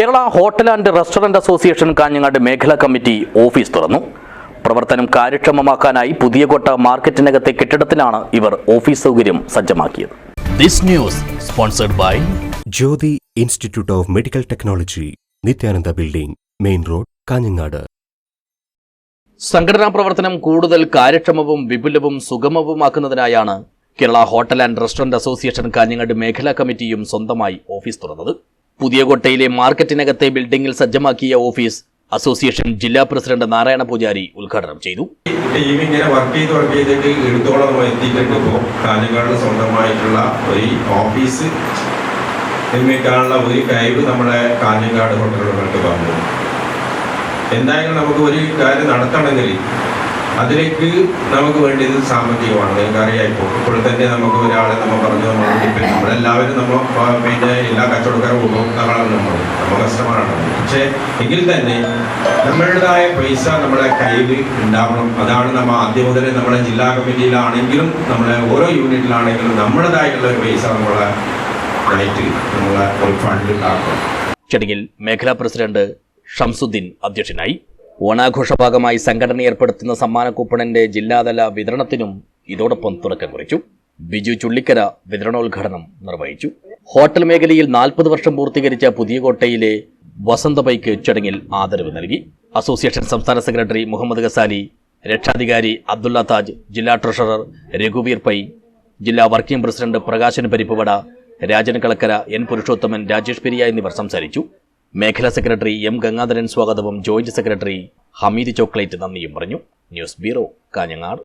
Kerala hotel and restaurant association Kanhangad മേഖലാ committee office തുറന്നു. പ്രവർത്തനം കാര്യക്ഷമമാക്കാനായി പുതിയ കോട്ട മാർക്കറ്റിനകത്തെ കെട്ടിടത്തിലാണ് ഇവർ ഓഫീസ് സൗകര്യം സജ്ജമാക്കിയത്. This news sponsored by Jyothi institute of medical technology Nithyananda building main road Kanhangad. സംഘടനാ പ്രവർത്തനം കൂടുതൽ കാര്യക്ഷമവും വിപുലവും സുഗമവുമാക്കുന്നതിനായാണ് Kerala hotel and restaurant association Kanhangad മേഖലാ കമ്മിറ്റിയും സ്വന്തമായി ഓഫീസ് തുറന്നത്. പുതിയകോട്ടയിലെ മാർക്കറ്റിനകത്തെ ബിൽഡിംഗിൽ സജ്ജമാക്കിയ ഓഫീസ് അസോസിയേഷൻ ജില്ലാ പ്രസിഡന്റ് നാരായണ പൂജാരി ഉദ്ഘാടനം ചെയ്തു. ഇങ്ങനെ വർക്ക് ചെയ്ത് വർക്ക് ചെയ്തിട്ട് നമ്മൾ എത്തിയിട്ടുണ്ട് ഇപ്പോൾ കാഞ്ഞങ്ങാട് സ്വന്തമായിട്ടുള്ള ഒരു ഓഫീസ് നിർമ്മിക്കാനുള്ള ഒരു കഴിവ് നമ്മുടെ കാഞ്ഞങ്ങാട് ഹോട്ടലുകൾക്ക് വന്നു. എന്തായാലും നമുക്ക് ഒരു കാര്യം നടത്തണമെങ്കിൽ അതിലേക്ക് നമുക്ക് വേണ്ടിയത് സാമ്പത്തികമാണ്. നിങ്ങൾക്കറിയാം ഇപ്പോൾ ഇപ്പോൾ തന്നെ നമുക്ക് ഒരാളെ നമ്മൾ പറഞ്ഞു നമ്മൾ നമ്മളെല്ലാവരും നമ്മൾ പിന്നെ എല്ലാ കച്ചവടക്കാരും ഉപഭോക്താക്കളാണ് നമ്മൾ നമ്മൾ കസ്റ്റമറാണ്. പക്ഷേ എങ്കിൽ തന്നെ നമ്മളുടേതായ പൈസ നമ്മുടെ കയ്യിൽ ഉണ്ടാവണം. അതാണ് നമ്മൾ ആദ്യം മുതൽ നമ്മുടെ ജില്ലാ കമ്മിറ്റിയിലാണെങ്കിലും നമ്മുടെ ഓരോ യൂണിറ്റിലാണെങ്കിലും നമ്മുടേതായിട്ടുള്ള ഒരു പൈസ നമ്മളെ ആയിട്ട് നമ്മളെ ഒരു ഫണ്ട് ഉണ്ടാക്കണം. ചടങ്ങിൽ മേഖലാ പ്രസിഡന്റ് ഷംസുദ്ദീൻ അധ്യക്ഷനായി. ഓണാഘോഷ ഭാഗമായി സംഘടന ഏർപ്പെടുത്തുന്ന സമ്മാന കൂപ്പണിന്റെ ജില്ലാതല വിതരണത്തിനും ഇതോടൊപ്പം തുടക്കം കുറിച്ചു. ബിജു ചുള്ളിക്കര വിതരണോദ്ഘാടനം നിർവഹിച്ചു. ഹോട്ടൽ മേഖലയിൽ നാൽപ്പത് വർഷം പൂർത്തീകരിച്ച പുതിയകോട്ടയിലെ വസന്തബൈക്ക് ചടങ്ങിൽ ആദരവ് നൽകി. അസോസിയേഷൻ സംസ്ഥാന സെക്രട്ടറി മുഹമ്മദ് ഗസാലി രക്ഷാധികാരി അബ്ദുള്ള താജ് ജില്ലാ ട്രഷറർ രഘുവീർ പൈ ജില്ലാ വർക്കിംഗ് പ്രസിഡന്റ് പ്രകാശൻ പരിപ്പുവട രാജൻ കളക്കര എൻ പുരുഷോത്തമൻ രാജേഷ് പെരിയ എന്നിവർ സംസാരിച്ചു. മേഖലാ സെക്രട്ടറി എം ഗംഗാധരൻ സ്വാഗതവും ജോയിന്റ് സെക്രട്ടറി ഹമീദ് ചോക്ലേറ്റ് നന്ദിയും പറഞ്ഞു. News bureau Kanhangad.